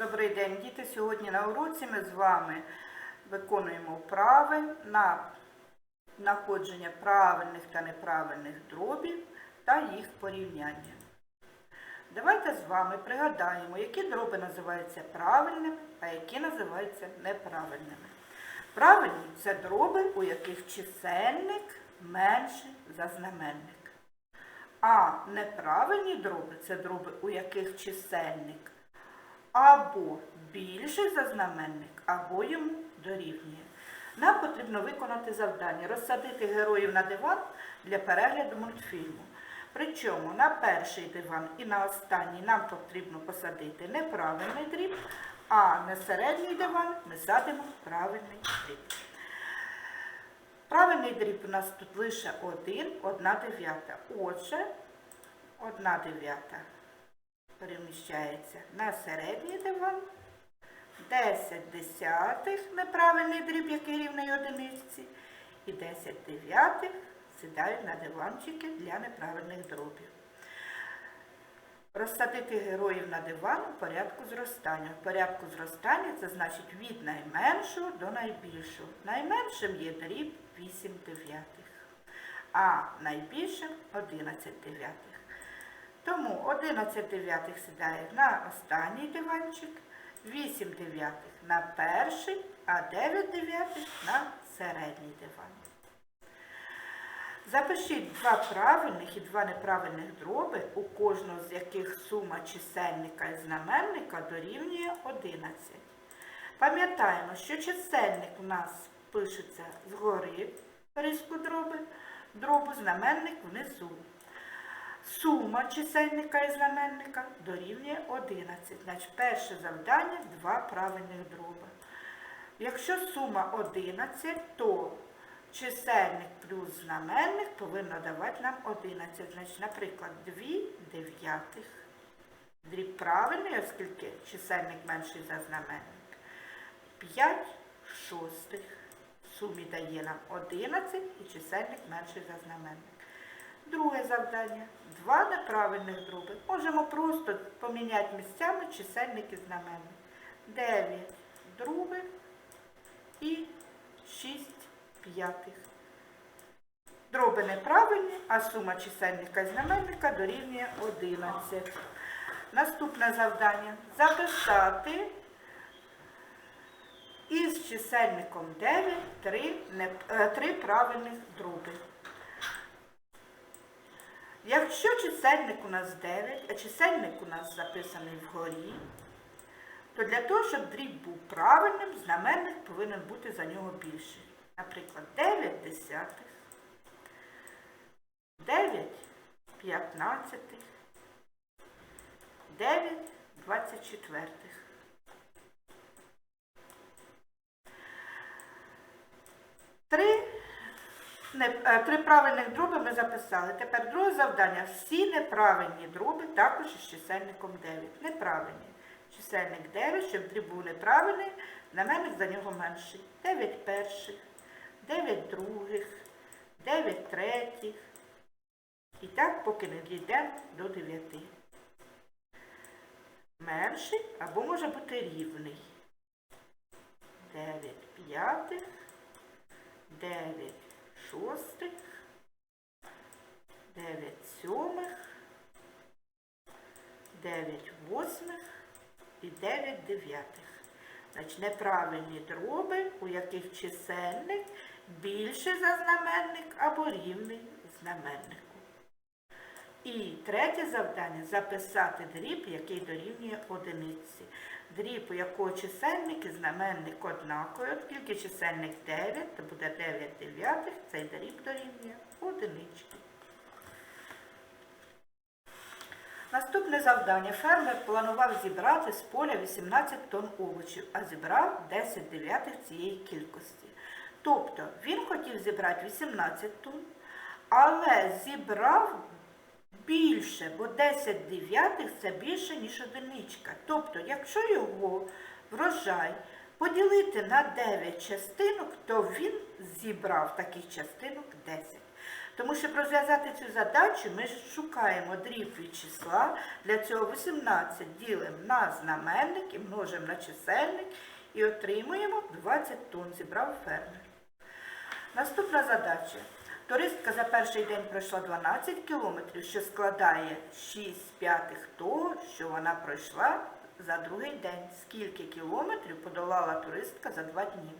Добрий день, діти. Сьогодні на уроці ми з вами виконуємо вправи на знаходження правильних та неправильних дробів та їх порівняння. Давайте з вами пригадаємо, які дроби називаються правильними, а які називаються неправильними. Правильні це дроби, у яких чисельник менше за знаменник. А неправильні дроби це дроби, у яких чисельник або більший за знаменник, або йому дорівнює. Нам потрібно виконати завдання, розсадити героїв на диван для перегляду мультфільму. Причому на перший диван і на останній нам потрібно посадити неправильний дріб, а на середній диван ми садимо правильний дріб. Правильний дріб у нас тут лише один, одна дев'ята. Отже, одна дев'ята переміщається на середній диван. 10 десятих неправильний дріб, який рівний одиниці. І 10 дев'ятих сідають на диванчики для неправильних дробів. Розсадити героїв на диван у порядку зростання. В порядку зростання це значить від найменшого до найбільшого. Найменшим є дріб 8 дев'ятих, а найбільшим 11 дев'ятих. Тому 11 дев'ятих сідає на останній диванчик, 8 дев'ятих на перший, а 9 дев'ятих на середній диван. Запишіть два правильних і два неправильних дроби, у кожного з яких сума чисельника і знаменника дорівнює 11. Пам'ятаємо, що чисельник у нас пишеться згори риску дроби, дробу знаменник внизу. Сума чисельника і знаменника дорівнює 11. Значить, перше завдання два правильних дроби. Якщо сума 11, то чисельник плюс знаменник повинно давати нам 11. Значить, наприклад, 2 дев'ятих. Дріб правильний, оскільки чисельник менший за знаменник. 5 шостих. Сумі дає нам 11 і чисельник менший за знаменник. Друге завдання. Два неправильних дроби. Можемо просто поміняти місцями чисельник і знаменник. 9 других і 6 п'ятих. Дроби неправильні, а сума чисельника і знаменника дорівнює 11. Наступне завдання. Записати із чисельником 9 три, не, е, три правильних дроби. Якщо чисельник у нас 9, а чисельник у нас записаний вгорі, то для того, щоб дріб був правильним, знаменник повинен бути за нього більший. Наприклад, 9 десятих, 9 п'ятнадцятих, 9 двадцять четвертих. Три не, е, три правильних дроби ми записали. Тепер друге завдання. Всі неправильні дроби також із чисельником 9. Неправильні. Чисельник 9, щоб дріб був неправильний, знаменник за нього менший. 9 перших, 9 других, 9 третіх. І так, поки не дійдемо до 9. Менший або може бути рівний. 9 п'ятих, 9 шостих, 9 сьомих, 9 восьмих і 9 дев'ятих. Значить, неправильні дроби, у яких чисельник більший за знаменник або рівний знаменнику. І третє завдання записати дріб, який дорівнює одиниці. Дріб, у якого чисельник і знаменник однакові, оскільки чисельник 9, то буде 9 дев'ятих, цей дріб дорівнює одинички. Наступне завдання. Фермер планував зібрати з поля 18 тонн овочів, а зібрав 10 дев'ятих цієї кількості. Тобто він хотів зібрати 18 тонн, але зібрав більше, бо 10 дев'ятих це більше, ніж одиничка. Тобто, якщо його врожай поділити на 9 частинок, то він зібрав таких частинок 10. Тому щоб розв'язати цю задачу, ми шукаємо дріб від числа. Для цього 18 ділимо на знаменник і множимо на чисельник і отримуємо 20 тонн, зібрав фермер. Наступна задача. Туристка за перший день пройшла 12 кілометрів, що складає 6 п'ятих того, що вона пройшла за другий день. Скільки кілометрів подолала туристка за два дні?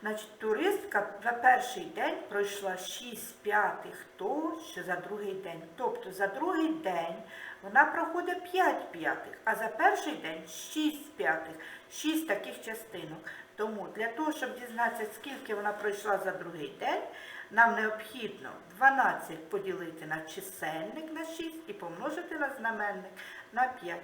Значить, туристка за перший день пройшла 6 п'ятих того, що за другий день. Тобто за другий день вона проходить 5 п'ятих, а за перший день 6 п'ятих, 6 таких частинок. Тому для того, щоб дізнатися, скільки вона пройшла за другий день, нам необхідно 12 поділити на чисельник на 6 і помножити на знаменник на 5.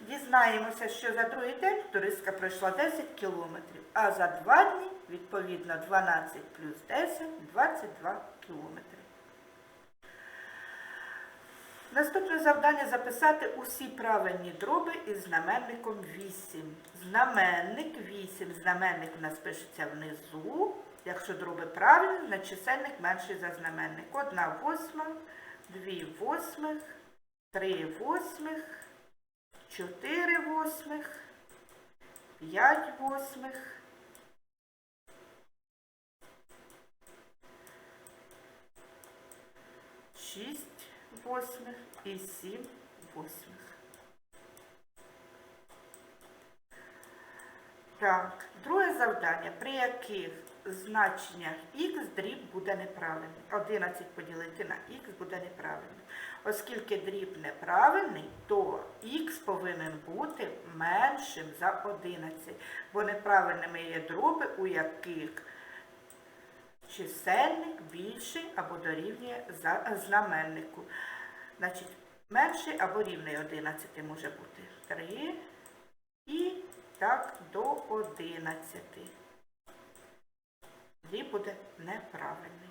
Дізнаємося, що за другий день туристка пройшла 10 кілометрів, а за два дні, відповідно, 12 плюс 10 – 22 кілометри. Наступне завдання записати усі правильні дроби із знаменником 8. Знаменник 8. Знаменник у нас пишеться внизу. Якщо дроби правильні, значить чисельник менший за знаменник. 1 восьма, 2 восьмих, 3 восьмих, 4 восьмих, 5 восьмих, 6 восьмих і 7 восьмих. Так, друге завдання, при яких значеннях х дріб буде неправильний. 11 поділити на х буде неправильним. Оскільки дріб неправильний, то х повинен бути меншим за 11, бо неправильними є дроби, у яких чисельник більший або дорівнює за знаменнику. Значить, менший або рівний 11 може бути 3 і так до 11. Дріб буде неправильний.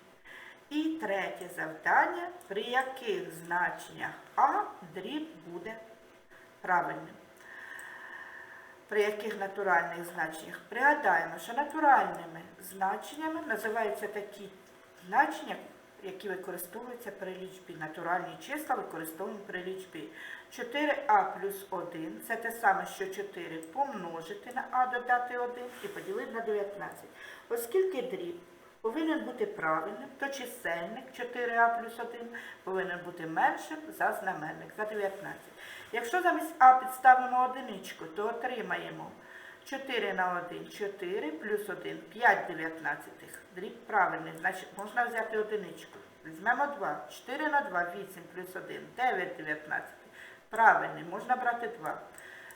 І третє завдання, при яких значеннях А дріб буде правильним. При яких натуральних значеннях? Пригадаємо, що натуральними значеннями називаються такі значення, які використовуються при лічбі. Натуральні числа використовуємо при лічбі. 4а плюс 1 це те саме, що 4 помножити на а додати 1 і поділити на 19. Оскільки дріб повинен бути правильним, то чисельник 4а плюс 1 повинен бути меншим за знаменник, за 19. Якщо замість а підставимо одиничку, то отримаємо 4 на 1 – 4, плюс 1 – 5 дев'ятнадцятих. Дріб правильний, значить можна взяти одиничку. Візьмемо 2. 4 на 2 – 8 плюс 1 – 9 дев'ятнадцятих. Правильний, можна брати 2.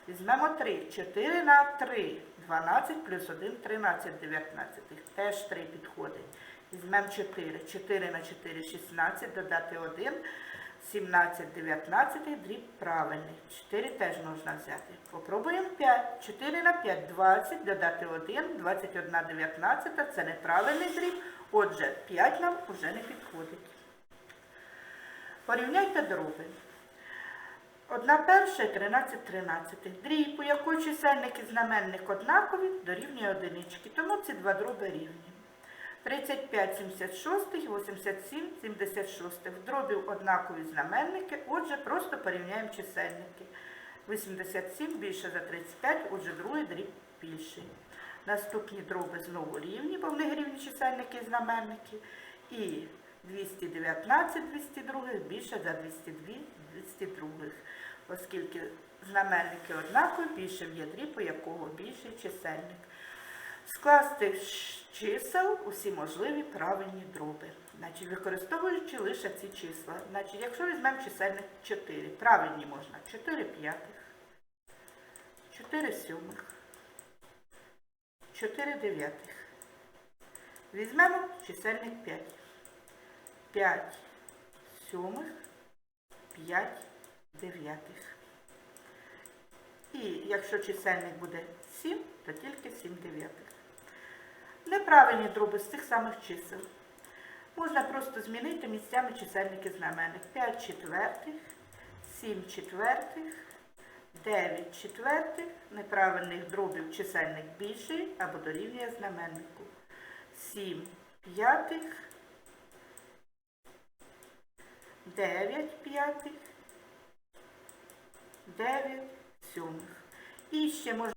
Візьмемо 3. 4 на 3 – 12 плюс 1 – 13 дев'ятнадцятих. Теж 3 підходить. Візьмемо 4. 4 на 4 – 16, додати 1 – 17 19 дріб правильний. 4 теж можна взяти. Попробуємо 5. 4 на 5 20, додати 1, 21 19 це неправильний дріб. Отже, 5 нам вже не підходить. Порівняйте дроби. Одна перша і 13 тринадцятих. Дріб, у якої чисельник і знаменник однакові, дорівнює одинички. Тому ці два дроби рівні. 35 76, 87 76. В дробів однакові знаменники, отже, просто порівняємо чисельники. 87 більше за 35, отже, другий дріб більший. Наступні дроби знову рівні, бо в них рівні чисельники і знаменники. І 219 202 більше за 202 202. Оскільки знаменники однакові, більшим є дріб, у якого більший чисельник. Скласти з чисел усі можливі правильні дроби. Значить, використовуючи лише ці числа. Значить, якщо візьмемо чисельник 4, правильні можна 4 п'ятих, 4 сьомих, 4 дев'ятих. Візьмемо чисельник 5. 5 сьомих, 5 дев'ятих. І якщо чисельник буде 7, то тільки 7 дев'ятих. Неправильні дроби з тих самих чисел. Можна просто змінити місцями чисельники знаменник. 5 четвертих, 7 четвертих, 9 четвертих. Неправильних дробів чисельник більший або дорівнює знаменнику. 7 п'ятих, 9 п'ятих, 9 сьомих. І ще можна